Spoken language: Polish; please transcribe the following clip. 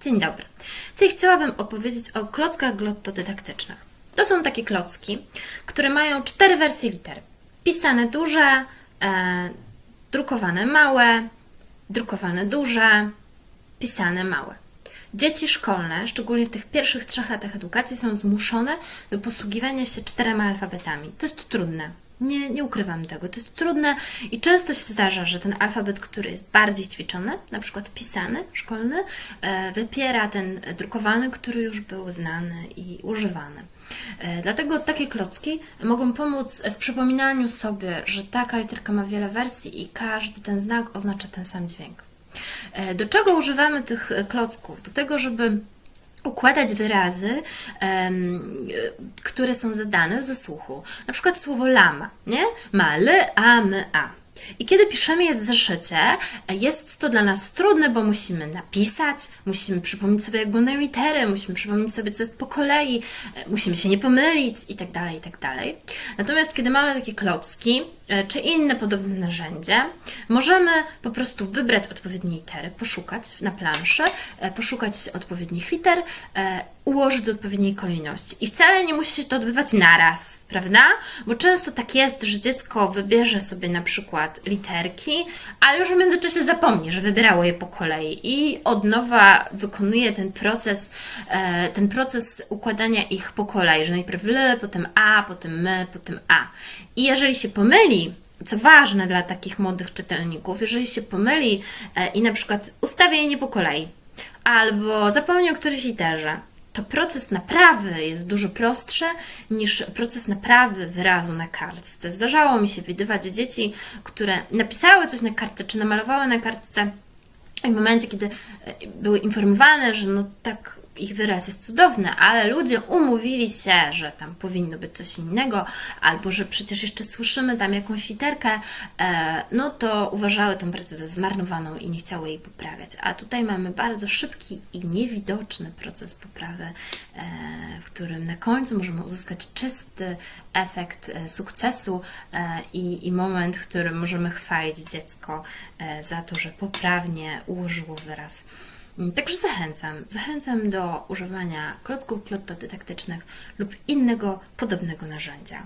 Dzień dobry. Dzisiaj chciałabym opowiedzieć o klockach glottodydaktycznych. To są takie klocki, które mają cztery wersje liter. Pisane duże, e, drukowane małe, drukowane duże, pisane małe. Dzieci szkolne, szczególnie w tych pierwszych trzech latach edukacji, są zmuszone do posługiwania się czterema alfabetami. To jest trudne. Nie, nie ukrywam tego. To jest trudne i często się zdarza, że ten alfabet, który jest bardziej ćwiczony, na przykład pisany, szkolny, e, wypiera ten drukowany, który już był znany i używany. E, Dlatego takie klocki mogą pomóc w przypominaniu sobie, że taka literka ma wiele wersji i każdy ten znak oznacza ten sam dźwięk. E, Do czego używamy tych klocków? Do tego, żeby układać wyrazy, e, które są zadane ze słuchu. Na przykład słowo lama, nie? Ma, l, a, m, a. I kiedy piszemy je w zeszycie, jest to dla nas trudne, bo musimy napisać, musimy przypomnieć sobie, jak wyglądają litery, musimy przypomnieć sobie, co jest po kolei, musimy się nie pomylić i tak dalej, i tak. Natomiast kiedy mamy takie klocki, e, czy inne podobne narzędzie, możemy po prostu wybrać odpowiednie litery, poszukać na planszy, e, poszukać odpowiednich liter, e, ułożyć do odpowiedniej kolejności. I wcale nie musi się to odbywać naraz, prawda? Bo często tak jest, że dziecko wybierze sobie na przykład literki, ale już w międzyczasie zapomni, że wybierało je po kolei i od nowa wykonuje ten proces, e, ten proces układania ich po kolei, że najpierw L, potem A, potem my, potem A. I jeżeli się pomyli, co ważne dla takich młodych czytelników, jeżeli się pomyli e, i na przykład ustawia je nie po kolei, albo zapomni o którejś literze, to proces naprawy jest dużo prostszy niż proces naprawy wyrazu na kartce. Zdarzało mi się widywać dzieci, które napisały coś na kartce, czy namalowały na kartce i w momencie, kiedy e, były informowane, że no tak ich wyraz jest cudowny, ale ludzie umówili się, że tam powinno być coś innego, albo że przecież jeszcze słyszymy tam jakąś literkę, e, no to uważały tą pracę za zmarnowaną i nie chciały jej poprawiać. A tutaj mamy bardzo szybki i niewidoczny proces poprawy, e, w którym na końcu możemy uzyskać czysty efekt e, sukcesu i, i moment, w którym możemy chwalić dziecko za to, że poprawnie ułożyło wyraz. Mm, Także zachęcam, zachęcam do używania klocków glottodydaktycznych lub innego podobnego narzędzia.